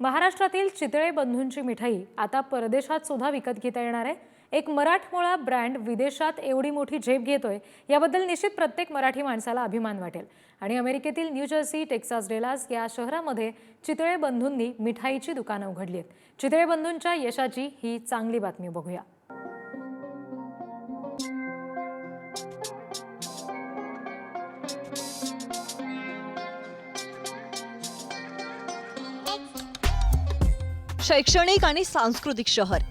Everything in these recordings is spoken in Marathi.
महाराष्ट्रातील चितळे बंधूंची मिठाई आता परदेशात सुद्धा विकत घेता येणार आहे. एक मराठमोळा ब्रँड विदेशात एवढी मोठी झेप घेतोय याबद्दल निश्चित प्रत्येक मराठी माणसाला अभिमान वाटेल. आणि अमेरिकेतील न्यू जर्सी टेक्सास डेलास या शहरामध्ये चितळे बंधूंनी मिठाईची दुकानं उघडली आहेत. चितळे बंधूंच्या यशाची ही चांगली बातमी बघूया. शैक्षणिक आणि सांस्कृतिक शहर.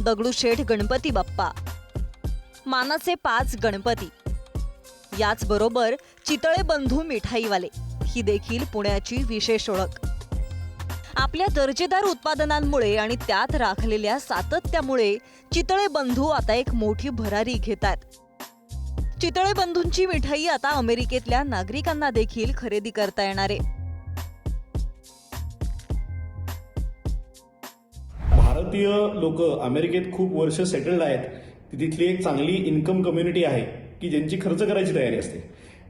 दगडूशेठ गणपती बाप्पा. मानाचे पाच गणपती. याचबरोबर चितळे बंधू मिठाईवाले. ही देखील पुण्याची विशेष ओळख. आपल्या दर्जेदार उत्पादनांमुळे आणि त्यात राखलेल्या सातत्यामुळे चितळे बंधू आता एक मोठी भरारी घेतात. चितळे बंधूंची मिठाई आता अमेरिकेतल्या नागरिकांना देखील खरेदी करता येणार. आहे भारतीय लोक अमेरिकेत खूप वर्ष सेटल्ड आहेत. तिथली एक चांगली इन्कम कम्युनिटी आहे की ज्यांची खर्च करायची तयारी असते.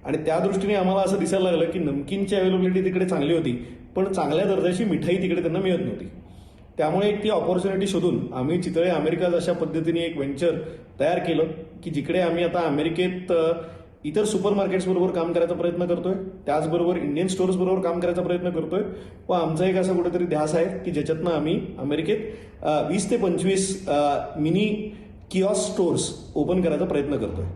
आणि त्या दृष्टीने आम्हाला असं दिसायला लागलं की नमकीनची अवेलेबिलिटी तिकडे चांगली होती पण चांगल्या दर्जाची मिठाई तिकडे त्यांना मिळत नव्हती. त्यामुळे एक ती ऑपॉर्च्युनिटी शोधून आम्ही चितळे अमेरिका अशा पद्धतीने एक व्हेंचर तयार केलं की जिकडे आम्ही आता अमेरिकेत इतर सुपर मार्केट्स बरोबर काम करायचा प्रयत्न करतोय. त्याचबरोबर इंडियन स्टोअर्स बरोबर काम करायचा प्रयत्न करतोय. व आमचा एक असा कुठेतरी ध्यास आहे की ज्याच्यातनं आम्ही अमेरिकेत वीस ते पंचवीस मिनी किऑस स्टोर्स ओपन करायचा प्रयत्न करतोय.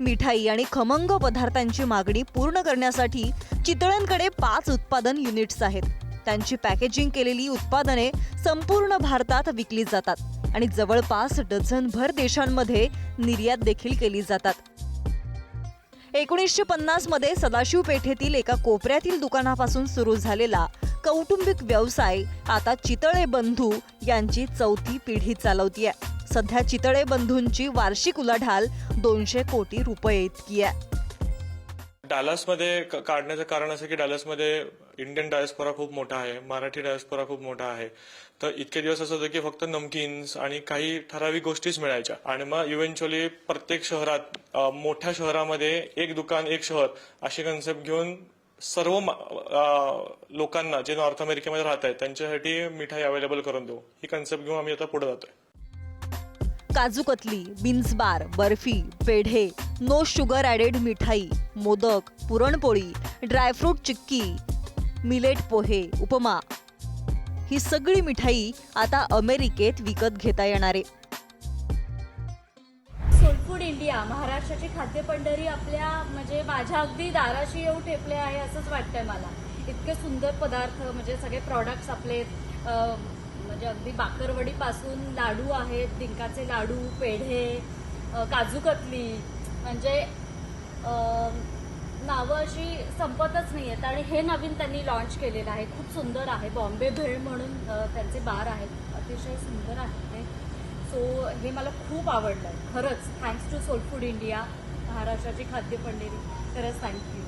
मिठाई आणि खमंग पदार्थांची मागणी पूर्ण करण्यासाठी चितळ्यांकडे पाच उत्पादन युनिट्स आहेत. त्यांची पॅकेजिंग केलेली उत्पादने संपूर्ण भारतात विकली जातात. आणि जवळपास डझनभर देशांमध्ये निर्यात देखील केली जातात. एकोणीसशे पन्नासमध्ये सदाशिव पेठेतील एका कोपऱ्यातील दुकानापासून सुरू झालेला कौटुंबिक व्यवसाय आता चितळे बंधू यांची चौथी पिढी चालवतीये. सध्या चितळे बंधूंची वार्षिक उलाढाल दोनशे कोटी रुपये इतकी आहे. डालसमध्ये क- काढण्याचं कारण असं की डालसमध्ये इंडियन डायस्पोरा खूप मोठा आहे मराठी डायस्पोरा खूप मोठा आहे. तर इतके दिवस असं होतं की फक्त नमकीन्स आणि काही ठराविक गोष्टीच मिळायच्या. आणि मग इव्हेंच्युअली प्रत्येक शहरात मोठ्या शहरामध्ये एक दुकान एक शहर अशी कन्सेप्ट घेऊन सर्व मा- लोकांना जे नॉर्थ अमेरिकेमध्ये राहत आहेत त्यांच्यासाठी मिठाई अवेलेबल करून देऊ. ही कन्सेप्ट घेऊन आम्ही आता पुढे जातोय. Kaju katli beans bar barfi pedhe no sugar added मिठाई. Modak puranpoli dry fruit chikki millet pohe upma. ही सगळी मिठाई आता अमेरिकेत विकत घेता येणार. आहे फूड इंडिया महाराष्ट्राची खाद्य पंढरी आपल्या म्हणजे माझ्या अगदी दाराशी येऊ ठेपले आहे असंच वाटतंय मला. इतके सुंदर पदार्थ म्हणजे सगळे प्रॉडक्ट्स आपले म्हणजे अगदी बाकरवडीपासून लाडू आहेत डिंकाचे लाडू पेढे काजूकतली काजू कतली म्हणजे नावं अशी संपतच नाही आहेत आणि हे नवीन त्यांनी लॉन्च केलेलं आहे. खूप सुंदर आहे. बॉम्बे भेळ म्हणून त्यांचे बार आहेत. अतिशय सुंदर आहे ते. सो हे मला खूप आवडलं. खरंच थँक्स टू सोलफूड इंडिया महाराष्ट्राची खाद्य पंडेरी खरंच थँक्यू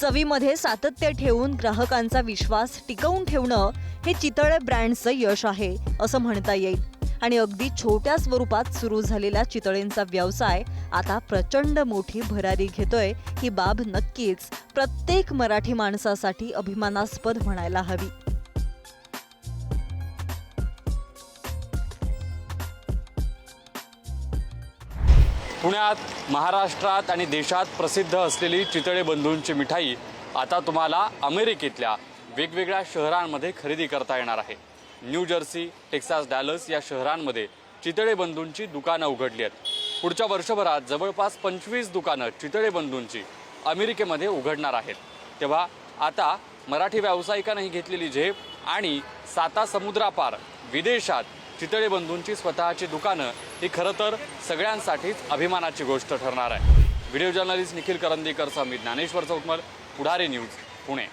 चवीमध्ये सातत्य ठेवून ग्राहकांचा विश्वास टिकवून ठेवणं हे चितळे ब्रँडचं यश आहे असं म्हणता येईल. आणि अगदी छोट्या स्वरूपात सुरू झालेला चितळेंचा व्यवसाय आता प्रचंड मोठी भरारी घेतोय. ही बाब नक्कीच प्रत्येक मराठी माणसासाठी अभिमानास्पद म्हणायला हवी. पुण्यात महाराष्ट्रात आणि देशात प्रसिद्ध असलेली चितळे बंधूंची मिठाई आता तुम्हाला अमेरिकेतल्या वेगवेगळ्या शहरांमध्ये खरेदी करता येणार आहे. न्यू जर्सी टेक्सास डॅलस या शहरांमध्ये चितळे बंधूंची दुकानं उघडली आहेत. पुढच्या वर्षभरात जवळपास पंचवीस दुकानं चितळे बंधूंची अमेरिकेमध्ये उघडणार आहेत. तेव्हा आता मराठी व्यावसायिकांनी घेतलेली झेप आणि साता समुद्रापार विदेशात चितळे बंधूंची स्वतःची दुकानं ही खरं तर सगळ्यांसाठीच अभिमानाची गोष्ट ठरणार आहे. व्हिडिओ जर्नलिस्ट निखिल करंदीकर मी ज्ञानेश्वर चौकमल पुढारी न्यूज पुणे.